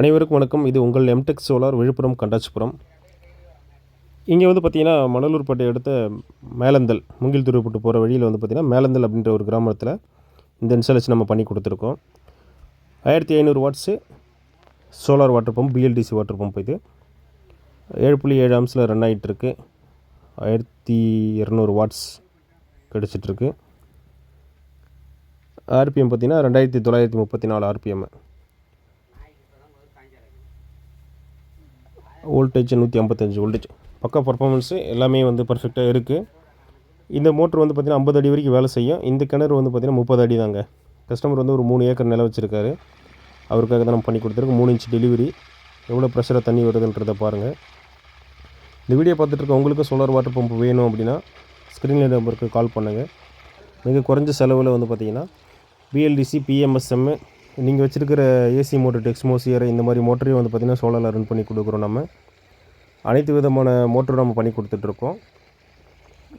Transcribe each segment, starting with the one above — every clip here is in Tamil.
அனைவருக்கும் வணக்கம். இது உங்கள் எம்டெக் சோலார் விழுப்புரம் கண்டாச்சிபுரம். இங்கே வந்து பார்த்திங்கன்னா மணலூர்பேட்டை அடுத்த மேலந்தல் முங்கில் துருவப்பட்டு போகிற வழியில் வந்து பார்த்திங்கன்னா மேலந்தல் அப்படின்ற ஒரு கிராமத்தில் இந்த இன்ஸ்டாலேஷன் நம்ம பண்ணி கொடுத்துருக்கோம். ஆயிரத்தி ஐநூறு watts solar water pump BLDC water pump இது. ஏழு புள்ளி ஏழு அம்ஸில் ரன் ஆகிட்டுருக்கு ஆயிரத்தி இரநூறு வாட்ஸ் கிடச்சிட்ருக்கு ஆர்பிஎம் பார்த்திங்கன்னா ரெண்டாயிரத்தி தொள்ளாயிரத்தி முப்பத்தி நாலு ஆர்பிஎம்மு வோல்டேஜ் நூற்றி ஐம்பத்தஞ்சு வோல்டேஜ். பக்கா பர்ஃபார்மன்ஸு எல்லாமே வந்து பர்ஃபெக்டாக இருக்குது இந்த மோட்ரு வந்து பார்த்திங்கன்னா ஐம்பது அடி வரைக்கும் வேலை செய்யும். இந்த கிணறு வந்து பார்த்திங்கன்னா முப்பது அடி தாங்க. கஸ்டமர் வந்து ஒரு மூணு ஏக்கர் நிலம் வச்சுருக்காரு. அவருக்காக தான் நம்ம பண்ணி கொடுத்துருக்கு மூணு இன்ச் டெலிவரி எவ்வளோ ப்ரெஷராக தண்ணி வருதுன்றதை பாருங்கள் இந்த வீடியோ பார்த்துட்டு உங்களுக்கு சோலார் வாட்டர் பம்ப் வேணும் அப்படின்னா ஸ்க்ரீனில் நம்பருக்கு கால் பண்ணுங்கள் மிக குறைஞ்ச செலவில் வந்து பார்த்திங்கன்னா பிஎல்டிசி பிஎம்எஸ்எம் நீங்கள் வச்சுருக்கிற ஏசி மோட்டர் டெக்ஸ்மோசியர் இந்த மாதிரி மோட்டரையும் வந்து பார்த்திங்கன்னா சோலாரில் ரன் பண்ணி கொடுக்குறோம் நம்ம. அனைத்து விதமான மோட்டரும் நம்ம பண்ணி கொடுத்துட்ருக்கோம்.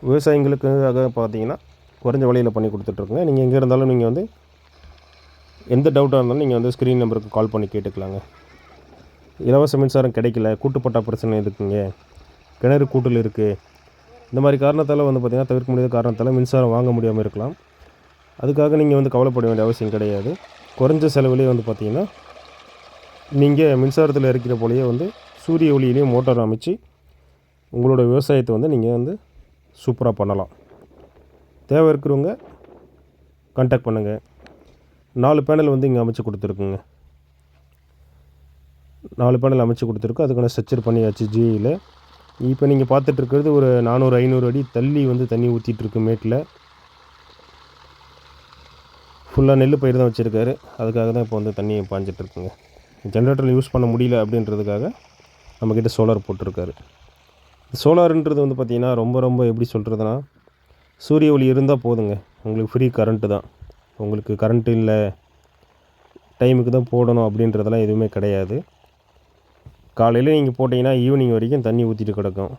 விவசாயிகளுக்காக பார்த்தீங்கன்னா குறைஞ்ச விலையில் பண்ணி கொடுத்துட்ருக்கோங்க. நீங்கள் எங்கே இருந்தாலும் நீங்கள் வந்து எந்த டவுட்டாக இருந்தாலும் நீங்கள் வந்து ஸ்க்ரீன் நம்பருக்கு கால் பண்ணி கேட்டுக்கலாங்க. இலவச மின்சாரம் கிடைக்கல கூட்டுப்பட்டா பிரச்சனை இருக்குங்க கிணறு கூட்டில் இருக்குது இந்த மாதிரி காரணத்தால் வந்து பார்த்திங்கன்னா தவிர்க்க முடியாத காரணத்தால் மின்சாரம் வாங்க முடியாமல் இருக்கலாம். அதுக்காக நீங்கள் வந்து கவலைப்பட வேண்டிய அவசியம் கிடையாது. குறைஞ்ச செலவுலேயே வந்து பார்த்திங்கன்னா நீங்கள் மின்சாரத்தில் இருக்கிற போலேயே வந்து சூரிய ஒளியிலேயே மோட்டார் அமைச்சு உங்களோட விவசாயத்தை வந்து நீங்கள் வந்து சூப்பராக பண்ணலாம். தேவை இருக்கிறவங்க கான்டாக்ட் பண்ணுங்கள் நாலு பேனல் வந்து இங்கே அமைச்சு கொடுத்துருக்குங்க. நாலு பேனல் அமைச்சு கொடுத்துருக்கோம் அதுக்கான ஸ்ட்ரக்சர் பண்ணியாச்சு ஜிஇயில் இப்போ நீங்கள் பார்த்துட்டு இருக்கிறது ஒரு நானூறு ஐநூறு அடி தள்ளி வந்து தண்ணி ஊற்றிட்டுருக்கு மேட்டில் ஃபுல்லாக நெல் பயிர் தான் வச்சுருக்காரு. அதுக்காக தான் இப்போ வந்து தண்ணி பாஞ்சிட்ருக்குங்க ஜென்ரேட்டரில் யூஸ் பண்ண முடியல அப்படின்றதுக்காக நம்மக்கிட்ட சோலார் போட்டிருக்காரு. சோலாருன்றது வந்து பார்த்திங்கன்னா ரொம்ப ரொம்ப எப்படி சொல்கிறதுனா சூரிய ஒளி இருந்தால் போதுங்க. உங்களுக்கு ஃப்ரீ கரண்ட்டு தான். உங்களுக்கு கரண்ட்டு இல்லை டைமுக்கு தான் போடணும் அப்படின்றதெல்லாம் எதுவுமே கிடையாது. காலையில் நீங்கள் போட்டிங்கன்னா ஈவினிங் வரைக்கும் தண்ணி ஊற்றிட்டு கிடக்கும்.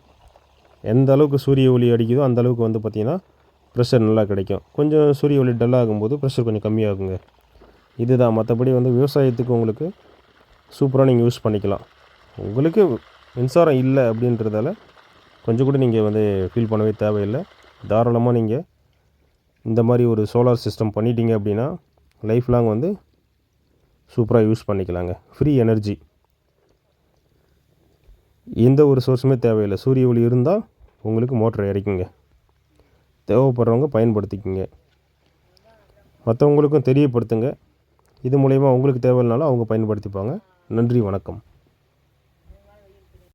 எந்த அளவுக்கு சூரிய ஒளி அடிக்குதோ அந்த அளவுக்கு வந்து பார்த்திங்கன்னா ப்ரெஷர் நல்லா கிடைக்கும். கொஞ்சம் சூரிய ஒளி டல் ஆகும்போது ப்ரெஷர் கொஞ்சம் கம்மியாகுங்க. இதுதான். மற்றபடி வந்து விவசாயத்துக்கு உங்களுக்கு சூப்பராக நீங்கள் யூஸ் பண்ணிக்கலாம். உங்களுக்கு மின்சாரம் இல்லை அப்படின்றதால கொஞ்சம் கூட நீங்கள் வந்து ஃபீல் பண்ணவே தேவையில்லை. தாராளமாக நீங்கள் இந்த மாதிரி ஒரு சோலார் சிஸ்டம் பண்ணிட்டீங்க அப்படின்னா லைஃப் லாங் வந்து சூப்பராக யூஸ் பண்ணிக்கலாங்க. ஃப்ரீ எனர்ஜி எந்த ஒரு சோர்ஸுமே தேவையில்லை. சூரிய ஒளி இருந்தால் உங்களுக்கு மோட்டர் இறக்குங்க. தேவைப்படுறவங்க பயன்படுத்திக்கிங்க. மற்றவங்களுக்கும் தெரியப்படுத்துங்க. இது மூலயமா உங்களுக்கு தேவையில்லைனாலும் அவங்க பயன்படுத்திப்பாங்க. நன்றி வணக்கம்.